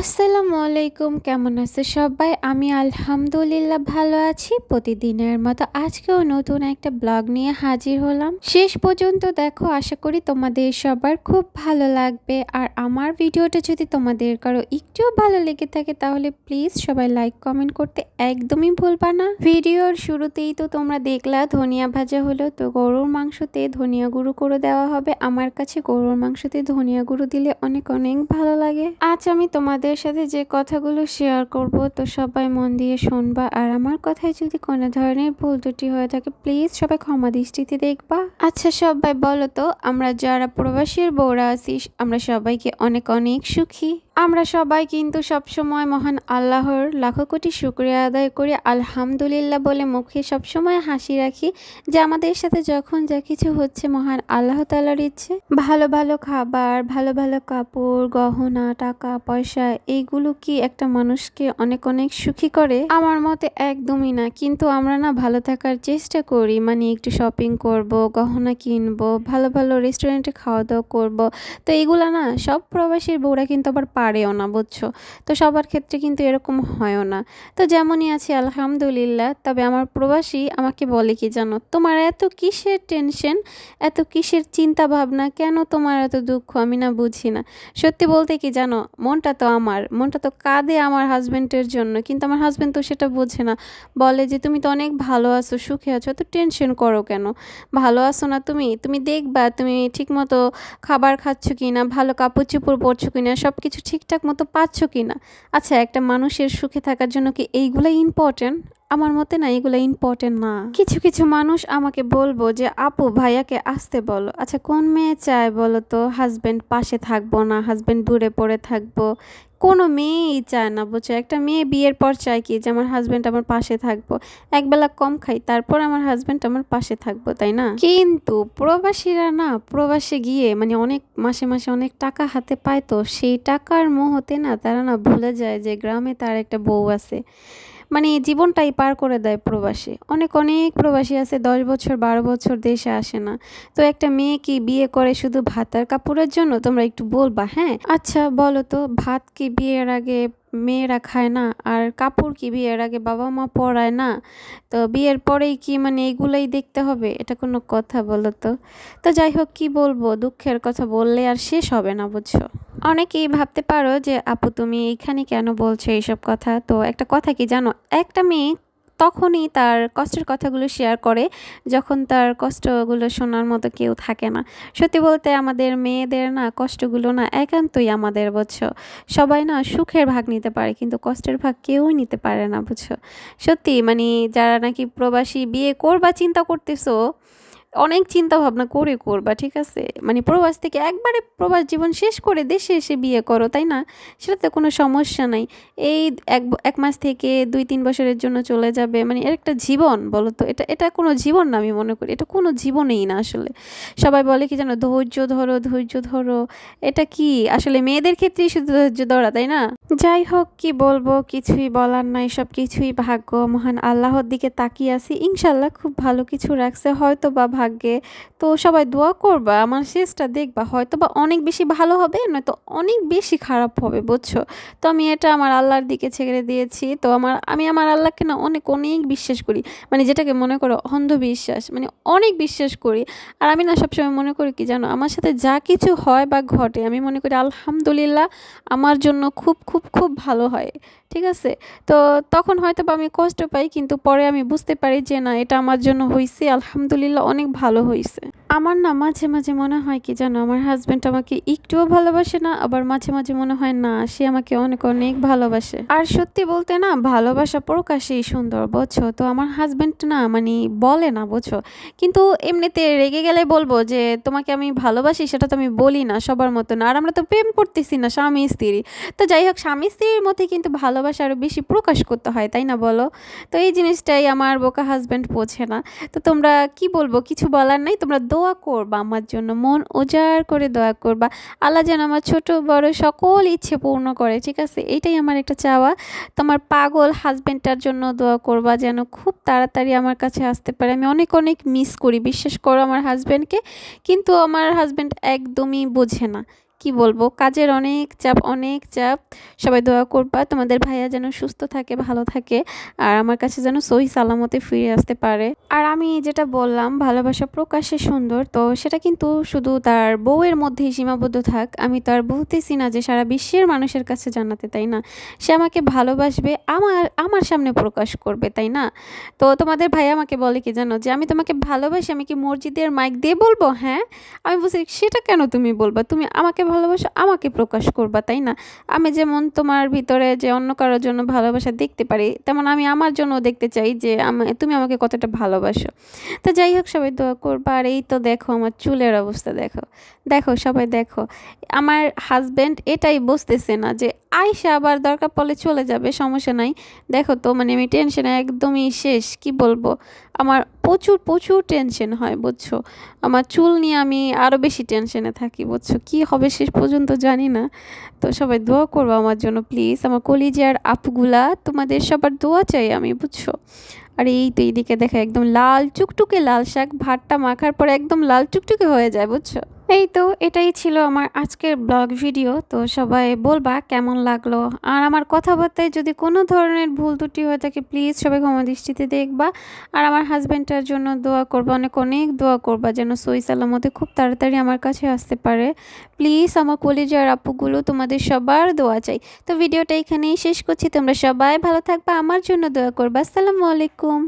আসসালামু আলাইকুম, কেমন আছে সবাই? আমি আলহামদুলিল্লাহ ভালো আছি। প্রতিদিনের মতো আজকেও নতুন একটা ব্লগ নিয়ে হাজির হলাম। শেষ পর্যন্ত দেখো, আশা করি তোমাদের সবার খুব ভালো লাগবে। আর আমার ভিডিওটা যদি তোমাদের কারও একটুও ভালো লেগে থাকে, তাহলে প্লিজ সবাই লাইক, কমেন্ট করতে একদমই ভুলবা না। ভিডিওর শুরুতেই তো তোমরা দেখলা, ধনিয়া ভাজা হলো তো গরুর মাংসতে ধনিয়া গুঁড়ো করে দেওয়া হবে। আমার কাছে গরুর মাংসতে ধনিয়া গুঁড়ো দিলে অনেক অনেক ভালো লাগে। আজ আমি তোমার তোমাদের সাথে যে কথাগুলো শেয়ার করব, তো সবাই মন দিয়ে শুনবা। আর আমার কথায় যদি কোনো ধরনের ভুল ত্রুটি হয়ে থাকে প্লিজ সবাই ক্ষমা দৃষ্টিতে দেখবা। আচ্ছা সবাই বলো তো, আমরা যারা প্রবাসীর বউরা আছি আমরা সবাইকে অনেক অনেক সুখী। আমরা সবাই কিন্তু সবসময় মহান আল্লাহর লাখো কোটি শুক্রিয়া আদায় করি, আলহামদুলিল্লাহ বলে মুখে সবসময় হাসি রাখি যে আমাদের সাথে যখন যা কিছু হচ্ছে মহান আল্লাহ তালার ইচ্ছে, ভালো ভালো খাবার, ভালো ভালো কাপড়, গহনা, টাকা, পয়সা এইগুলো কি একটা মানুষকে অনেক অনেক সুখী করে? আমার মতে একদমই না। কিন্তু আমরা না ভালো থাকার চেষ্টা করি। মানে একটু শপিং করব, গহনা কিনবো, ভালো ভালো রেস্টুরেন্টে খাওয়া দাওয়া করব। তো এগুলা না সব প্রবাসীর বউরা কিন্তু আবার পারেও না, বুঝছ? তো সবার ক্ষেত্রে কিন্তু এরকম হয়ও না। তো যেমনই আছি, আলহামদুলিল্লাহ। তবে আমার প্রবাসী আমাকে বলে কি জানো? তোমার এত কিসের টেনশন এত কিসের চিন্তা ভাবনা কেন তোমার এত দুঃখ? আমি না বুঝি না। সত্যি বলতে কি জানো? মনটা তো আমার। মনটা তো কাঁদে আমার হাজব্যান্ডের জন্য। কিন্তু আমার হাজব্যান্ড তো সেটা বোঝে না। বলে যে, তুমি তো অনেক ভালো আছো, সুখে আছো। তো টেনশন করো কেন? ভালো আছো না তুমি? তুমি দেখবা তুমি ঠিকমতো খাবার খাচ্ছ কি না ভালো কাপড় চোপড় পরছো কি না সব কিছু ঠিকঠাক মতো পাচ্ছ কি না আচ্ছা একটা মানুষের সুখে থাকার জন্য কি এইগুলোই ইম্পর্টেন্ট আমার মতে না, এগুলো ইম্পর্টেন্ট না। কিছু কিছু মানুষ আমাকে বলব যে, আপু, ভাইয়াকে আসতে বলো। আচ্ছা কোন মেয়ে চায় বলো তো? হাজব্যান্ড পাশে থাকব না হাজব্যান্ড দূরে পড়ে থাকব। কোনো মেয়েই চায় না, বুঝছ? একটা মেয়ে বিয়ের পর চায় কি যে, আমার হাজব্যান্ড আমার পাশে থাকব। একবেলা কম খাই, তারপর আমার হাজব্যান্ড আমার পাশে থাকব, তাই না? কিন্তু প্রবাসীরা না, প্রবাসে গিয়ে মানে অনেক, মাসে মাসে অনেক টাকা হাতে পায় তো, সেই টাকার মোহতে না, তারা না ভুলে যায় যে, গ্রামে তার একটা বউ আছে। মানে জীবনটাই পার করে দেয় প্রবাসী। অনেক অনেক প্রবাসী আছে, দশ বছর, বারো বছর দেশে আসে না। তো একটা মেয়ে কি বিয়ে করে শুধু ভাত আর কাপড়ের জন্য? তোমরা একটু বলবা হ্যাঁ? আচ্ছা বলো তো, ভাত কি বিয়ের আগে মেয়েরা খায় না? আর কাপড় কি বিয়ের আগে বাবা মা পরায় না? তো বিয়ের পরেই কি মানে এগুলোই দেখতে হবে? এটা কোনো কথা বলো তো। তো যাই হোক, কি বলব? দুঃখের কথা বললে আর শেষ হবে না, বুঝছ? অনেকেই ভাবতে পারো যে, আপু, তুমি এখানে কেন বলছো এইসব কথা? তো একটা কথা কি জানো? একটা মেয়ে তখনই তার কষ্টের কথাগুলো শেয়ার করে যখন তার কষ্টগুলো শোনার মতো কেউ থাকে না। সত্যি বলতে আমাদের মেয়েদের না কষ্টগুলো না একান্তই আমাদের, বুঝছ? সবাই না সুখের ভাগ নিতে পারে, কিন্তু কষ্টের ভাগ কেউই নিতে পারে না, বুঝছ? সত্যি মানে যারা নাকি প্রবাসী বিয়ে করবা, চিন্তা করতেছো অনেক চিন্তা ভাবনা করে করবা, ঠিক আছে? মানে প্রবাস থেকে একবারে প্রবাস জীবন শেষ করে দেশে এসে বিয়ে করো, তাই না? সেটাতে কোনো সমস্যা নাই। এই এক এক মাস থেকে দুই, তিন বছরের জন্য চলে যাবে মানে এর একটা জীবন, বলো তো? এটা এটা কোনো জীবন না আমি মনে করি, এটা কোনো জীবনেই না আসলে। সবাই বলে কি জানো, ধৈর্য ধরো ধৈর্য ধরো। এটা কি? আসলে মেয়েদের ক্ষেত্রেই শুধু ধৈর্য ধরা, তাই না? যাই হোক, কি বলব? কিছুই বলার নাই সব কিছুই ভাগ্য। মহান আল্লাহর দিকে তাকিয়ে আছি। ইনশাল্লাহ খুব ভালো কিছু রাখছে। হয়তো বা ভাগ্যে। তো সবাই দোয়া করবা, আমার শেষটা দেখবা হয়তো বা অনেক বেশি ভালো হবে, নয়তো অনেক বেশি খারাপ হবে, বুঝছ? তো আমি এটা আমার আল্লাহর দিকে ছেড়ে দিয়েছি। তো আমার, আমি আমার আল্লাহকে না অনেক অনেক বিশ্বাস করি। মানে যেটাকে মনে করো অন্ধবিশ্বাস মানে অনেক বিশ্বাস করি। আর আমি না সবসময় মনে করি কি জানো, আমার সাথে যা কিছু হয় বা ঘটে, আমি মনে করি আলহামদুলিল্লাহ আমার জন্য খুব খুব খুব ভালো হয়, ঠিক আছে? তো তখন হয়তো বা আমি কষ্ট পাই, কিন্তু পরে আমি বুঝতে পারি যে না, এটা আমার জন্য হয়েছে আলহামদুলিল্লাহ অনেক ভালো হয়েছে আমার না মাঝে মাঝে মনে হয় কি জানো, আমার হাজব্যান্ড আমাকে একটুও ভালোবাসে না, আবার মাঝে মাঝে মনে হয় না, সে আমাকে অনেক অনেক ভালোবাসে। আর সত্যি বলতে না, ভালোবাসা প্রকাশেই সুন্দর, বোঝো? তো আমার হাজব্যান্ড না মানে বলে না, বোঝো? কিন্তু এমনিতে রেগে গেলে বলব যে, তোমাকে আমি ভালোবাসি, সেটা তো আমি বলি না, সবার মতো না আর আমরা তো প্রেম করতেছি না, স্বামী, স্ত্রী। তো যাই হোক, স্বামী, স্ত্রীর মধ্যে কিন্তু ভালোবাসা আরও বেশি প্রকাশ করতে হয়, তাই না বলো? তো এই জিনিসটাই আমার বোকা হাজব্যান্ড বোঝে না। তো তোমরা কি বলব কিছু বলার নাই, তোমরা দোয়া করবা আমার জন্য, মন উজাড় করে দোয়া করবা। আল্লাহ যেন আমার ছোট বড় সকল ইচ্ছে পূর্ণ করে, ঠিক আছে? এটাই আমার একটা চাওয়া। তোমার পাগল হাজব্যান্ডটার জন্য দোয়া করবা যেন খুব তাড়াতাড়ি আমার কাছে আসতে পারে। আমি অনেক অনেক মিস করি, বিশ্বাস করো আমার হাজব্যান্ডকে কিন্তু আমার হাজব্যান্ড একদমই বোঝে না। কি বলব? কাজের অনেক চাপ অনেক চাপ। সবাই দোয়া করবা, তোমাদের ভাইয়া যেন সুস্থ থাকে, ভালো থাকে, আর আমার কাছে যেন সহি সালামতে ফিরে আসতে পারে। আর আমি যেটা বললাম, ভালোবাসা প্রকাশে সুন্দর, তো সেটা কিন্তু শুধু তার বউয়ের মধ্যেই সীমাবদ্ধ থাক। আমি তো আর বলতেছি না যে সারা বিশ্বের মানুষের কাছে জানাতে, তাই না? সে আমাকে ভালোবাসবে, আমার আমার সামনে প্রকাশ করবে, তাই না? তো তোমাদের ভাই আমাকে বলে কি জানো? যে আমি তোমাকে ভালোবাসি, আমি কি মসজিদের মাইক দিয়ে বলব? হ্যাঁ? আমি বলছি, সেটা কেন তুমি বলবা? তুমি আমাকে ভালোবাসো আমাকে প্রকাশ করবা, তাই না? আমি যেমন তোমার ভিতরে যে অন্য কারোর জন্য ভালোবাসা দেখতে পারি, তেমন আমি আমার জন্য দেখতে চাই যে তুমি আমাকে কতটা ভালোবাসো। তো যাই হোক, সবাই দোয়া করবা। আর এই তো দেখো আমার চুলের অবস্থা, দেখো। দেখো, সবাই দেখো। আমার হাজব্যান্ড এটাই বুঝতেছে না যে আয়সা আবার দরকার পড়লে চলে যাবে, সমস্যা নাই। দেখো তো মানে আমি টেনশনে একদমই শেষ, কি বলব? আমার প্রচুর প্রচুর টেনশন হয়, বুঝছ? আমার চুল নিয়ে আমি আরও বেশি টেনশনে থাকি, বুঝছ? কি হবে শেষ পর্যন্ত জানি না। তো সবাই দোয়া করব আমার জন্য প্লিজ আমার কলিজার আপুগুলা, তোমাদের সবার দোয়া চাই আমি, বুঝছ? আর এই তো এইদিকে দেখা, একদম লাল চুকটুকে লাল শাক, ভাতটা মাখার পরে একদম লাল চুকটুকে হয়ে যায়, বুঝছ? এই তো, এটাই ছিল আমার আজকের ব্লগ ভিডিও। তো সবাই বলবা কেমন লাগল? আর আমার কথাবার্তায় যদি কোনো ধরনের ভুল ত্রুটি হয়ে থাকে প্লিজ সবাই ক্ষমা দৃষ্টিতে দেখবা। আর আমার হাজব্যান্ডটার জন্য দোয়া করবা, অনেক অনেক দোয়া করবা, যেন সই সালামতে খুব তাড়াতাড়ি আমার কাছে আসতে পারে। প্লিজ আমার কলেজের আপুগুলো, তোমাদের সবার দোয়া চাই। তো ভিডিওটা এখানেই শেষ করছি, তোমরা সবাই ভালো থাকবা, আমার জন্য দোয়া করবা। আসসালামু আলাইকুম।